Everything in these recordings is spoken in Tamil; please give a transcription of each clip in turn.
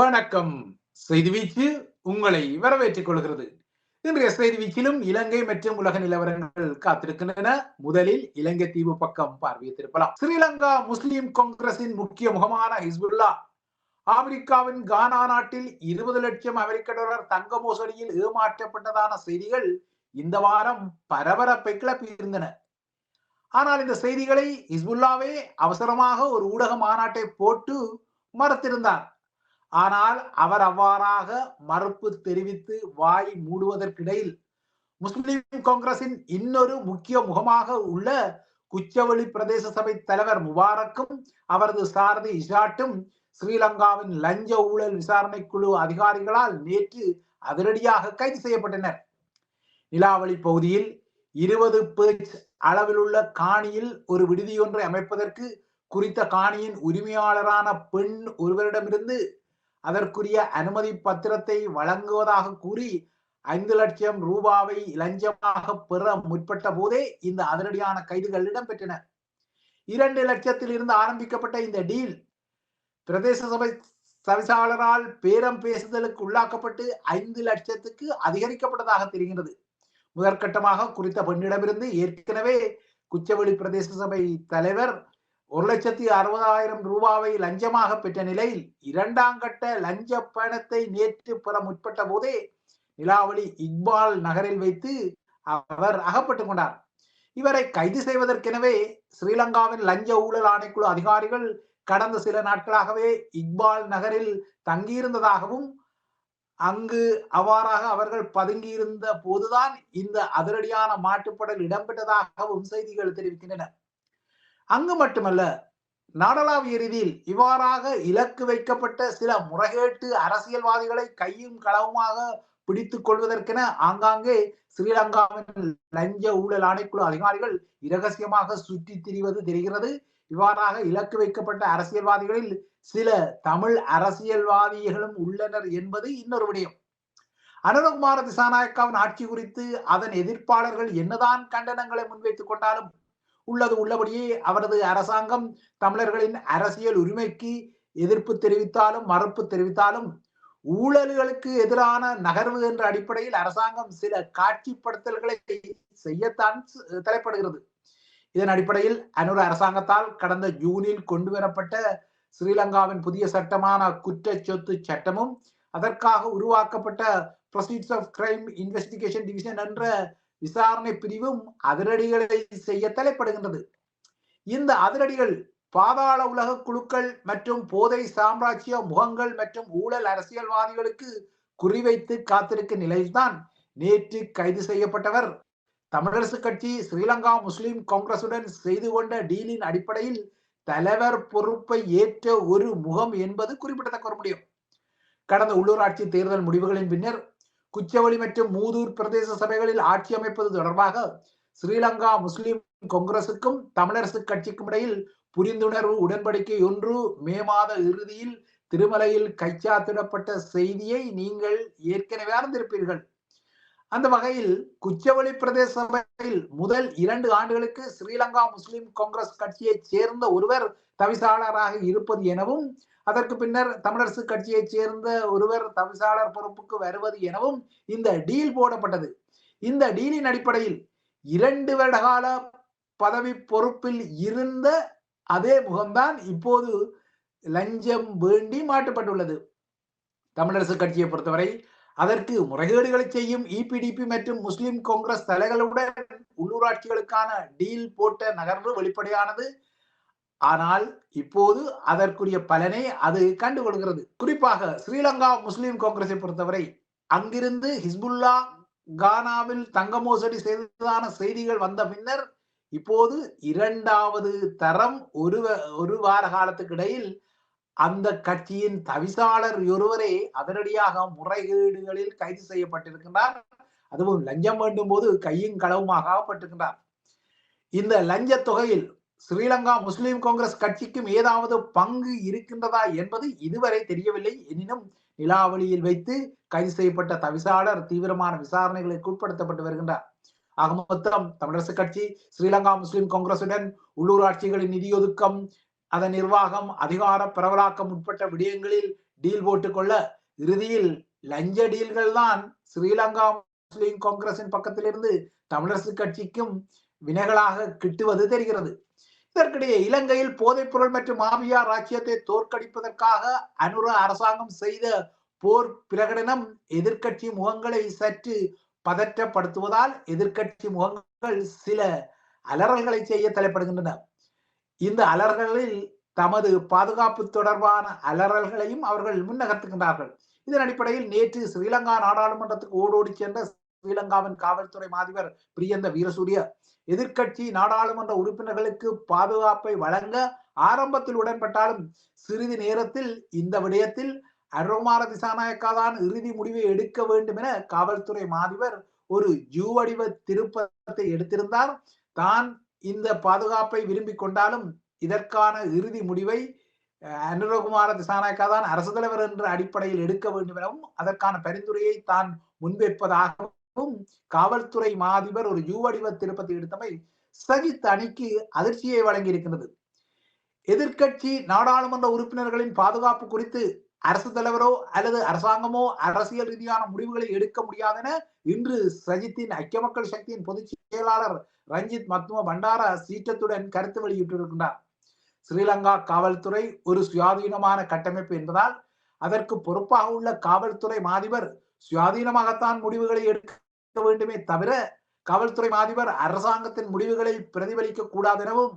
வணக்கம். செய்தி வீச்சு உங்களை வரவேற்றுக் கொள்கிறது. இன்றைய செய்தி வீச்சிலும் இலங்கை மற்றும் உலக நிலவரங்கள் காத்திருக்கின்றன. முதலில் இலங்கை தீவு பக்கம் பார்வையிட்டிருக்கலாம் ஸ்ரீலங்கா முஸ்லிம் காங்கிரசின் முக்கிய முகமான ஹிஸ்புல்லா. ஆப்பிரிக்காவின் கானா நாட்டில் இருபது லட்சம் அமெரிக்க டாலர் தங்க மோசடியில் ஏமாற்றப்பட்டதான செய்திகள் இந்த வாரம் பரபரப்பை கிளப்பி இருந்தன ஆனால் இந்த செய்திகளை ஹிஸ்புல்லாவே அவசரமாக ஒரு ஊடக மாநாட்டை போட்டு மறுத்திருந்தார். ஆனால் அவர் அவ்வாறாக மறுப்பு தெரிவித்து வாய் மூடுவதற்கிடையில் முஸ்லிம் காங்கிரசின் இன்னொரு முக்கிய முகமாக உள்ள குச்சவெளி பிரதேச சபை தலைவர் முபாரக்கும் அவரது சாரதி இஷாட்டும் ஸ்ரீலங்காவின் லஞ்ச ஊழல் விசாரணை குழு அதிகாரிகளால் நேற்று அதிரடியாக கைது செய்யப்பட்டனர். நிலாவளி பகுதியில் இருபது பேச் அளவிலுள்ள காணியில் ஒரு விடுதியொன்றை அமைப்பதற்கு குறித்த காணியின் உரிமையாளரான பெண் ஒருவரிடமிருந்து அதற்குரிய அனுமதி பத்திரத்தை வழங்குவதாக கூறி ஐந்து லட்சம் ரூபாவை இலஞ்சமாக பெற முற்பட்ட போதே இந்த அதிரடியான கைதுகள் இடம்பெற்றன. இரண்டு லட்சத்தில் இருந்து ஆரம்பிக்கப்பட்ட இந்த டீல் பிரதேச சபை தவிசாளரால் பேரம் பேசுதலுக்கு உள்ளாக்கப்பட்டு ஐந்து லட்சத்துக்கு அதிகரிக்கப்பட்டதாக தெரிகிறது முதற்கட்டமாக குறித்த பெண்ணிடமிருந்து ஏற்கனவே குச்சவெளி பிரதேச சபை தலைவர் ஒரு லட்சத்தி அறுபதாயிரம் ரூபாவை லஞ்சமாக பெற்ற நிலையில் இரண்டாம் கட்ட லஞ்ச பயணத்தை நேற்று பெற முற்பட்ட போதே நிலாவளி இக்பால் நகரில் வைத்து அவர் அகப்பட்டுக் கொண்டார். இவரை கைது செய்வதற்கெனவே ஸ்ரீலங்காவின் லஞ்ச ஊழல் ஆணைக்குழு அதிகாரிகள் கடந்த சில நாட்களாகவே இக்பால் நகரில் தங்கியிருந்ததாகவும் அங்கு அவ்வாறாக அவர்கள் பதுங்கியிருந்த போதுதான் இந்த அதிரடியான மாட்டுப்படல் இடம்பெற்றதாகவும் செய்திகள் தெரிவிக்கின்றன. அங்கு மட்டுமல்ல நாடளாவிய ரீதியில் இவ்வாறாக இலக்கு வைக்கப்பட்ட சில முறைகேட்டு அரசியல்வாதிகளை கையும் களவுமாக பிடித்துக் கொள்வதற்கென ஆங்காங்கே ஸ்ரீலங்காவின் லஞ்ச ஊழல் ஆணைக்குழு அதிகாரிகள் இரகசியமாக சுற்றி திரிவது தெரிகிறது. இவ்வாறாக இலக்கு வைக்கப்பட்ட அரசியல்வாதிகளில் சில தமிழ் அரசியல்வாதிகளும் உள்ளனர் என்பது இன்னொரு விடயம். அனுரகுமார திசாநாயக்காவின் ஆட்சி குறித்து அதன் எதிர்ப்பாளர்கள் என்னதான் கண்டனங்களை முன்வைத்துக் கொண்டாலும் உள்ளது உள்ளபடியே அவரது அரசாங்கம் தமிழர்களின் அரசியல் உரிமைக்கு எதிர்ப்பு தெரிவித்தாலும் மறுப்பு தெரிவித்தாலும் ஊழல்களுக்கு எதிரான நகர்வு என்ற அடிப்படையில் அரசாங்கம் சில காட்சிப்படுத்தல்களை செய்யத்தான் தலைப்படுகிறது. இதன் அடிப்படையில் அனுர அரசாங்கத்தால் கடந்த ஜூனில் கொண்டு வரப்பட்ட ஸ்ரீலங்காவின் புதிய சட்டமான குற்ற சொத்து சட்டமும் அதற்காக உருவாக்கப்பட்ட proceeds of crime investigation division என்ற விசாரணை பிரிவும் அதிரடிகளை செய்ய தலைப்படுகின்றது. இந்த அதிரடிகள் பாதாள உலக குழுக்கள் மற்றும் போதை சாம்ராஜ்ய முகங்கள் மற்றும் ஊழல் அரசியல்வாதிகளுக்கு குறிவைத்து காத்திருக்கும் நிலையில்தான் நேற்று கைது செய்யப்பட்டவர். தமிழரசு கட்சி ஸ்ரீலங்கா முஸ்லிம் காங்கிரசுடன் செய்து கொண்ட டீலின் அடிப்படையில் தலைவர் பொறுப்பை ஏற்ற ஒரு முகம் என்பது குறிப்பிடத்தக்க முடியும். கடந்த உள்ளூராட்சி தேர்தல் முடிவுகளின் பின்னர் குச்சவெளி மற்றும் மூதூர் பிரதேச சபைகளில் ஆட்சி அமைப்பது தொடர்பாக ஸ்ரீலங்கா முஸ்லிம் காங்கிரசுக்கும் தமிழரசு கட்சிக்கும் இடையில் புரிந்துணர்வு உடன்படிக்கை ஒன்று மே மாத இறுதியில் திருமலையில் கைச்சாத்திடப்பட்ட செய்தியை நீங்கள் ஏற்கனவே அறிந்திருப்பீர்கள். அந்த வகையில் குச்சவெளி பிரதேச சபையில் முதல் இரண்டு ஆண்டுகளுக்கு ஸ்ரீலங்கா முஸ்லிம் காங்கிரஸ் கட்சியைச் சேர்ந்த ஒருவர் தவிசாளராக இருப்பது எனவும் அதற்கு பின்னர் தமிழரசு கட்சியைச் சேர்ந்த ஒருவர் தவிசாளர் பொறுப்புக்கு வருவது எனவும் இந்த டீல் போடப்பட்டது. இந்த டீலின் அடிப்படையில் இரண்டு வருடகால பதவி பொறுப்பில் இருந்த அதே முகம்தான் இப்போது லஞ்சம் வேண்டி மாற்றப்பட்டுள்ளது. தமிழரசு கட்சியை பொறுத்தவரை அதற்கு முறைகேடுகளை செய்யும் இபிடிபி மற்றும் முஸ்லிம் காங்கிரஸ் தலைகளுடன் உள்ளூராட்சிகளுக்கான டீல் போட்ட நகர்வு வெளிப்படையானது. ஆனால் இப்போது அதற்குரிய பலனை அது கண்டுகொள்கிறது. குறிப்பாக ஸ்ரீலங்கா முஸ்லிம் காங்கிரஸை பொறுத்தவரை அங்கிருந்து ஹிஸ்புல்லா கானாவில் தங்க மோசடி செய்ததான செய்திகள் வந்த பின்னர் இப்போது இரண்டாவது தரம் ஒரு ஒரு வார காலத்துக்கு இடையில் அந்த கட்சியின் தவிசாளர் ஒருவரே அதனடியாக முறைகேடுகளில் கைது செய்யப்பட்டிருக்கின்றார். அதுவும் லஞ்சம் வேண்டும் போது கையும் களவுமாக ஆகப்பட்டிருக்கின்றார். இந்த லஞ்ச தொகையில் ஸ்ரீலங்கா முஸ்லிம் காங்கிரஸ் கட்சிக்கும் ஏதாவது பங்கு இருக்கின்றதா என்பது இதுவரை தெரியவில்லை. எனினும் நிலாவளியில் வைத்து கைது செய்யப்பட்ட தவிசாளர் தீவிரமான விசாரணைகளுக்கு உட்படுத்தப்பட்டு வருகின்றார். ஆக மொத்தம் தமிழரசு கட்சி ஸ்ரீலங்கா முஸ்லிம் காங்கிரசுடன் உள்ளூராட்சிகளின் நிதியொதுக்கம் அதன் நிர்வாகம் அதிகார பரவலாக்கம் உட்பட்ட விடயங்களில் டீல் போட்டுக்கொள்ள இறுதியில் லஞ்ச டீல்கள் தான் ஸ்ரீலங்கா முஸ்லிம் காங்கிரசின் பக்கத்திலிருந்து தமிழரசு கட்சிக்கும் வினைகளாக கிட்டுவது தெரிகிறது. இதற்கிடையே இலங்கையில் போதைப்பொருள் மற்றும் மாபியா ராஜ்யத்தை தோற்கடிப்பதற்காக அனுர அரசாங்கம் செய்த போர் பிரகடனம் எதிர்கட்சி முகங்களை சற்று பதற்றப்படுத்துவதால் எதிர்கட்சி முகங்கள் சில அலறல்களை செய்ய தலைப்படுகின்றன. இந்த அலறல்களில் தமது பாதுகாப்பு தொடர்பான அலறல்களையும் அவர்கள் முன்னகர்த்துகின்றார்கள். இதன் அடிப்படையில் நேற்று ஸ்ரீலங்கா நாடாளுமன்றத்துக்கு ஓடோடி சென்ற ஸ்ரீலங்காவின் காவல்துறை மாதிபர் பிரியந்த வீரசூரிய எதிர்கட்சி நாடாளுமன்ற உறுப்பினர்களுக்கு பாதுகாப்பை வழங்க ஆரம்பத்தில் உடன்பட்டாலும் சிறிது நேரத்தில் இந்த விடயத்தில் அருமார திசாநாயக்கா தான் இறுதி முடிவை எடுக்க வேண்டும் என காவல்துறை மாதிபர் ஒரு ஜூ வடிவ திருப்பத்தை எடுத்திருந்தார். தான் இந்த பாதுகாப்பை விரும்பிக் கொண்டாலும் இதற்கான இறுதி முடிவை அனுரகுமார திசாநாயக்கா தான் அரசு தலைவர் என்ற அடிப்படையில் எடுக்க வேண்டும் எனவும் அதற்கான பரிந்துரையை தான் முன்வைப்பதாகவும் காவல்துறை மாதிபர் ஒரு யூ வடிவ திருப்பத்தை எடுத்தமை ஸ்தகித் அணிக்கு அதிர்ச்சியை வழங்கியிருக்கிறது எதிர்கட்சி நாடாளுமன்ற உறுப்பினர்களின் பாதுகாப்பு குறித்து அரசு தலைவரோ அல்லது அரசாங்கமோ அரசியல் ரீதியான முடிவுகளை எடுக்க முடியாதென இன்று சஜித்தின் ஐக்கிய மக்கள் சக்தியின் பொதுச் செயலாளர் ரஞ்சித் மத்ம பண்டார சீற்றத்துடன் கருத்து வெளியிட்டிருக்கின்றார். ஸ்ரீலங்கா காவல்துறை ஒரு சுயாதீனமான கட்டமைப்பு என்பதால் அதற்கு பொறுப்பாக உள்ள காவல்துறை மாதிபர் சுயாதீனமாகத்தான் முடிவுகளை எடுக்க வேண்டுமே தவிர காவல்துறை மாதிபர் அரசாங்கத்தின் முடிவுகளை பிரதிபலிக்க கூடாது எனவும்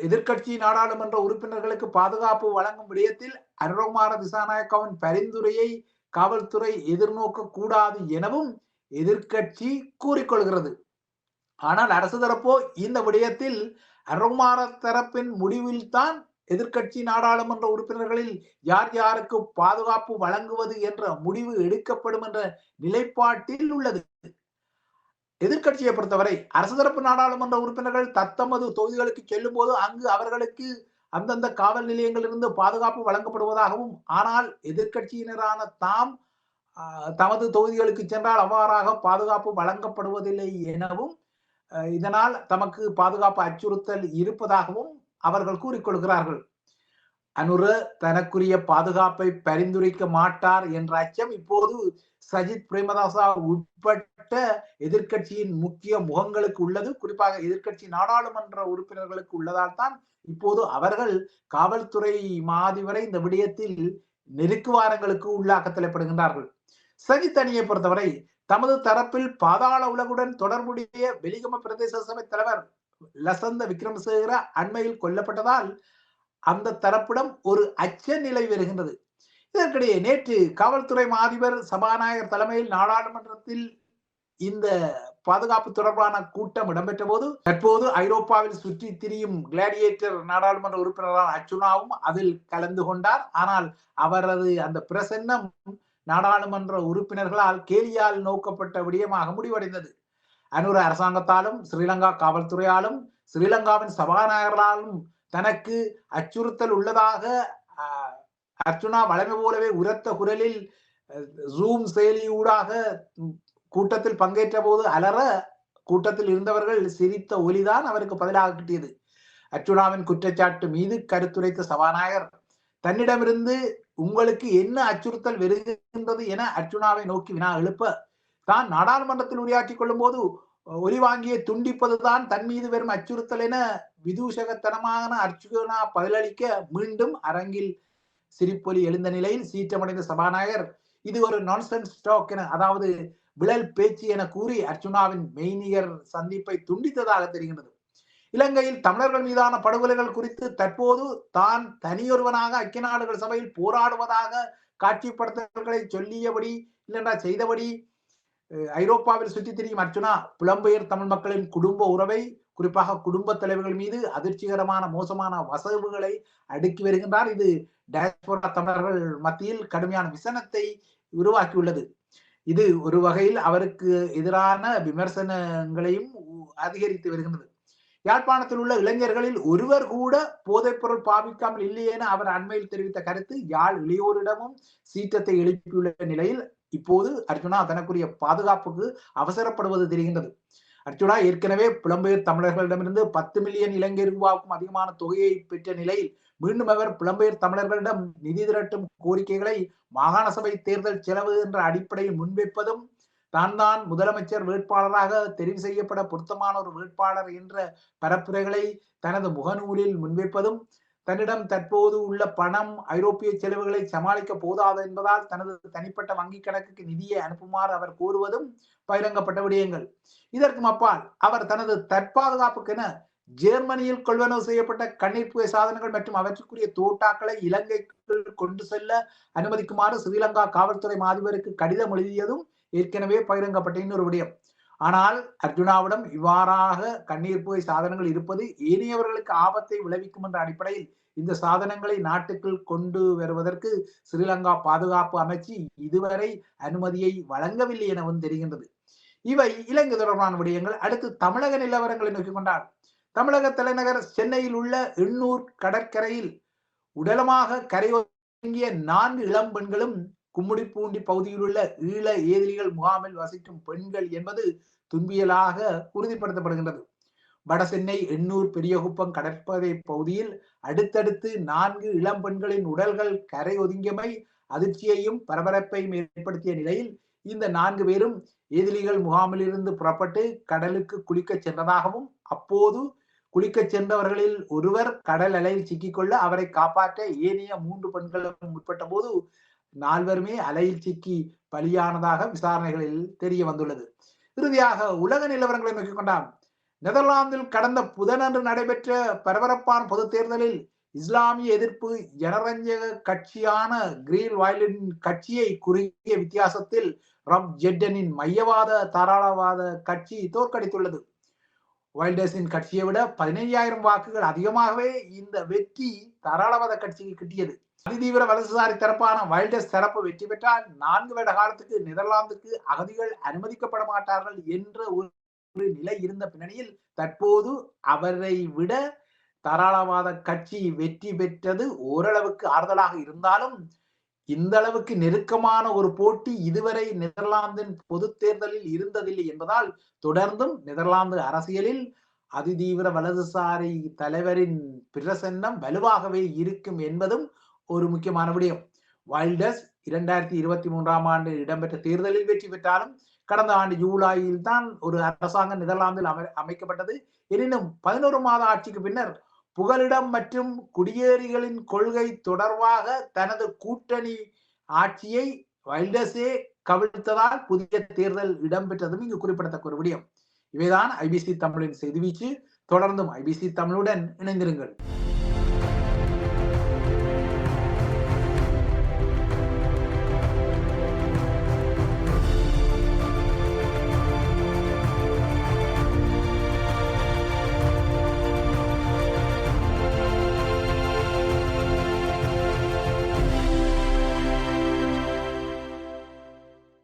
எதிர்கட்சி நாடாளுமன்ற உறுப்பினர்களுக்கு பாதுகாப்பு வழங்கும் விடயத்தில் அனுரகுமார திசாநாயக்காவின் பரிந்துரையை காவல்துறை எதிர்நோக்க கூடாது எனவும் எதிர்கட்சி கூறிக்கொள்கிறது. ஆனால் அரசு தரப்போ இந்த விடயத்தில் அருமார தரப்பின் முடிவில் தான் எதிர்கட்சி நாடாளுமன்ற உறுப்பினர்களில் யார் யாருக்கு பாதுகாப்பு வழங்குவது என்ற முடிவு எடுக்கப்படும் என்ற நிலைப்பாட்டில் உள்ளது. எதிர்கட்சியை பொறுத்தவரை அரசு தரப்பு நாடாளுமன்ற உறுப்பினர்கள் தத்தமது தொகுதிகளுக்கு செல்லும் போது அங்கு அவர்களுக்கு அந்தந்த காவல் நிலையங்களிலிருந்து பாதுகாப்பு வழங்கப்படுவதாகவும் ஆனால் எதிர்கட்சியினரான தாம் தமது தொகுதிகளுக்கு சென்றால் அவ்வாறாக பாதுகாப்பு வழங்கப்படுவதில்லை எனவும் இதனால் தமக்கு பாதுகாப்பு அச்சுறுத்தல் இருப்பதாகவும் அவர்கள் கூறிக்கொள்கிறார்கள். அனுர தனக்குரிய பாதுகாப்பை பரிந்துரைக்க மாட்டார் என்ற அச்சம் இப்போது சஜித் பிரேமதாசா உட்பட்ட எதிர்கட்சியின் முக்கிய முகங்களுக்கு உள்ளது. குறிப்பாக எதிர்கட்சி நாடாளுமன்ற உறுப்பினர்களுக்கு உள்ளதால் தான் இப்போது அவர்கள் காவல்துறை மாதிவரை இந்த விடயத்தில் நெருக்குவாரங்களுக்கு உள்ளாக்க தலைப்படுகின்றார்கள் சஜித் அணியை பொறுத்தவரை தமது தரப்பில் பாதாள உலகுடன் தொடர்புடைய வெளிகம பிரதேச சபை தலைவர் லசந்த விக்ரமசேகர அண்மையில் கொல்லப்பட்டதால் அந்த தரப்பிடம் ஒரு அச்ச நிலை வருகின்றது. இதற்கிடையே நேற்று காவல்துறை மாதிபர் சபாநாயகர் தலைமையில் நாடாளுமன்றத்தில் இந்த பாதுகாப்பு தொடர்பான கூட்டம் இடம்பெற்ற போது தற்போது ஐரோப்பாவில் சுற்றி திரியும் கிளாடியேட்டர் நாடாளுமன்ற உறுப்பினரான அச்சுனாவும் அதில் கலந்து கொண்டார். ஆனால் அவரது அந்த பிரசன்னம் நாடாளுமன்ற உறுப்பினர்களால் கேலியால் நோக்கப்பட்ட விடயமாக முடிவடைந்தது. அனுர அரசாங்கத்தாலும் ஸ்ரீலங்கா காவல்துறையாலும் ஸ்ரீலங்காவின் சபாநாயகர்களாலும் தனக்கு அச்சுறுத்தல் உள்ளதாக அர்ச்சுனா வளமை போலவே உரத்த குரலில் ஜூம் செயலியூடாக கூட்டத்தில் பங்கேற்ற போது அலற கூட்டத்தில் இருந்தவர்கள் சிரித்த ஒலிதான் அவருக்கு பதிலாக கிட்டியது. அர்ச்சுனாவின் குற்றச்சாட்டு மீது கருத்துரைத்த சபாநாயகர் தன்னிடமிருந்து உங்களுக்கு என்ன அச்சுறுத்தல் வருகின்றது என அர்ச்சுனாவை நோக்கி வினா எழுப்ப தான் நாடாளுமன்றத்தில் உரையாற்றிக் கொள்ளும் போது ஒலி வாங்கிய துண்டிப்பதுதான் தன் மீது வெறும் அச்சுறுத்தல் என விதூஷகத்தனமான அர்ச்சுனா பதிலளிக்க மீண்டும் அரங்கில் சிரிப்பொலி எழுந்த நிலையில் சீற்றமடைந்த சபாநாயகர் இது ஒரு நான்சென்ஸ் ஸ்டாக் என அதாவது விழல் பேச்சு என கூறி அர்ச்சுனாவின் மெய்நிகர் சந்திப்பை துண்டித்ததாக தெரிகிறது இலங்கையில் தமிழர்கள் மீதான படுகொலைகள் குறித்து தற்போது தான் தனியொருவனாக ஐக்கிய நாடுகள் சபையில் போராடுவதாக காட்சிப்படுத்தல்களை சொல்லியபடி இல்லைன்றா செய்தபடி ஐரோப்பாவில் சுற்றி திரியும் அர்ச்சுனா புலம்பெயர் தமிழ் மக்களின் குடும்ப உறவை குறிப்பாக குடும்ப தலைவர்கள் மீது அதிர்ச்சிகரமான மோசமான வசவுகளை அடுக்கி வருகின்றார். இது டயஸ்போரா தமிழர்கள் மத்தியில் கடுமையான விசனத்தை உருவாக்கியுள்ளது. இது ஒரு வகையில் அவருக்கு எதிரான விமர்சனங்களையும் அதிகரித்து வருகின்றது. யாழ்ப்பாணத்தில் உள்ள இளைஞர்களில் ஒருவர் கூட போதைப்பொருள் பாவிக்காமல் இல்லை என அவர் அண்மையில் தெரிவித்த கருத்து யாழ் இளையோரிடமும் சீற்றத்தை எழுப்பியுள்ள நிலையில் இப்போது அர்ஜுனா தனக்குரிய பாதுகாப்புக்கு அவசரப்படுவது தெரிகின்றது. அர்ஜுனா ஏற்கனவே புலம்பெயர் தமிழர்களிடமிருந்து பத்து மில்லியன் இலங்கை ரூபாவுக்கும் அதிகமான தொகையை பெற்ற நிலையில் மீண்டும் அவர் புலம்பெயர் தமிழர்களிடம் நிதி திரட்டும் கோரிக்கைகளை மாகாண சபை தேர்தல் செலவு என்ற அடிப்படையில் முன்வைப்பதும் தான் தான் முதலமைச்சர் வேட்பாளராக தெரிவு செய்யப்பட பொருத்தமான ஒரு வேட்பாளர் என்ற பரப்புரைகளை தனது முகநூலில் முன்வைப்பதும் தன்னிடம் தற்போது உள்ள பணம் ஐரோப்பிய செலவுகளை சமாளிக்க போதாது என்பதால் தனது தனிப்பட்ட வங்கி கணக்குக்கு நிதியை அனுப்புமாறு அவர் கூறுவதும் பகிரங்கப்பட்ட விடயங்கள். இதற்கும் அப்பால் அவர் தனது தற்பாதுகாப்புக்கென ஜெர்மனியில் கொள்வனவு செய்யப்பட்ட கண்ணீர் புகை சாதனங்கள் மற்றும் அவற்றுக்குரிய தோட்டாக்களை இலங்கைக்கு கொண்டு செல்ல அனுமதிக்குமாறு ஸ்ரீலங்கா காவல்துறை மாதிபருக்கு கடிதம் எழுதியதும் ஏற்கனவே பகிரங்கப்பட்ட இன்னொரு விடயம். ஆனால் அர்ஜுனாவிடம் இவ்வாறாக கண்ணீர் புகை சாதனங்கள் இருப்பது ஏனையவர்களுக்கு ஆபத்தை விளைவிக்கும் என்ற அடிப்படையில் இந்த சாதனங்களை நாட்டுக்குள் கொண்டு வருவதற்கு ஸ்ரீலங்கா பாதுகாப்பு அமைச்சு இதுவரை அனுமதியை வழங்கவில்லை எனவும் தெரிகின்றது. இவை இலங்கை தொடர்பான விடயங்கள். அடுத்து தமிழக நிலவரங்களை நோக்கி கொண்டார் தமிழக தலைநகர் சென்னையில் உள்ள எண்ணூர் கடற்கரையில் உடலமாக கரையொங்கிய நான்கு இளம் பெண்களும் கும்முடிப்பூண்டி பகுதியில் உள்ள ஈழ ஏதிலிகள் முகாமில் வசிக்கும் பெண்கள் என்பது துன்பியலாக உறுதிப்படுத்தப்படுகின்றது. வடசென்னை எண்ணூர் பெரியகுப்பம் கடற்படை பகுதியில் அடுத்தடுத்து நான்கு இளம் பெண்களின் உடல்கள் கரை ஒதுங்கியமை அதிர்ச்சியையும் பரபரப்பையும் ஏற்படுத்திய நிலையில் இந்த நான்கு பேரும் எதிரிகள் முகாமிலிருந்து புறப்பட்டு கடலுக்கு குளிக்கச் சென்றதாகவும் அப்போது குளிக்கச் சென்றவர்களில் ஒருவர் கடல் அலையில் சிக்கிக்கொள்ள அவரை காப்பாற்ற ஏனைய மூன்று பெண்களும் முற்பட்ட போது நால்வருமே அலையில் சிக்கி பலியானதாக விசாரணைகளில் தெரிய வந்துள்ளது. இறுதியாக உலக நிலவரங்களை நோக்கிக் கொண்டான் நெதர்லாந்தில் கடந்த புதனன்று நடைபெற்ற பரபரப்பான பொது தேர்தலில் இஸ்லாமிய எதிர்ப்பு ஜனரஞ்சக கட்சியான கிரீன் வயலின் கட்சியை குறுகிய வித்தியாசத்தில் ரப் ஜெட்டனின் மையவாத தாராளவாத கட்சி தோற்கடித்துள்ளது. வைல்டர்ஸின் கட்சியை விட பதினைஞ்சாயிரம் வாக்குகள் அதிகமாகவே இந்த வெற்றி தாராளவாத கட்சிக்கு கிட்டியது. அதிதீவிர வலதுசாரி தரப்பான வைல்டஸ் தரப்பு வெற்றி பெற்றால் நான்கு வருட காலத்துக்கு நெதர்லாந்துக்கு அகதிகள் அனுமதிக்கப்பட மாட்டார்கள் என்ற ஒரு நிலை இருந்த பின்னணியில் தற்போது அவரை விட தாராளவாத கட்சி வெற்றி பெற்றது ஓரளவுக்கு ஆறுதலாக இருந்தாலும் இந்த அளவுக்கு நெருக்கமான ஒரு போட்டி இதுவரை நெதர்லாந்தின் பொது தேர்தலில் இருந்ததில்லை என்பதால் தொடர்ந்தும் நெதர்லாந்து அரசியலில் அதிதீவிர வலதுசாரி தலைவரின் பிரசன்னம் வலுவாகவே இருக்கும் என்பதும் ஒரு முக்கியமான விடயம். வைல்டர்ஸ் இரண்டாயிரத்தி இருபத்தி மூன்றாம் ஆண்டு இடம்பெற்ற தேர்தலில் வெற்றி பெற்றாலும் கடந்த ஆண்டு ஜூலையில் தான் ஒரு அரசாங்கம் நெதர்லாந்தில் அமை அமைக்கப்பட்டது. எனினும் பதினோரு மாத ஆட்சிக்கு பின்னர் புகலிடம் மற்றும் குடியேறிகளின் கொள்கை தொடர்பாக தனது கூட்டணி ஆட்சியை வைல்டர்ஸே கவிழ்த்ததால் புதிய தேர்தல் இடம்பெற்றதும் இங்கு குறிப்பிடத்தக்க ஒரு விடயம். இவைதான் ஐபிசி தமிழின் செய்திவீச்சு தொடர்ந்தும் ஐபிசி தமிழுடன் இணைந்திருங்கள்.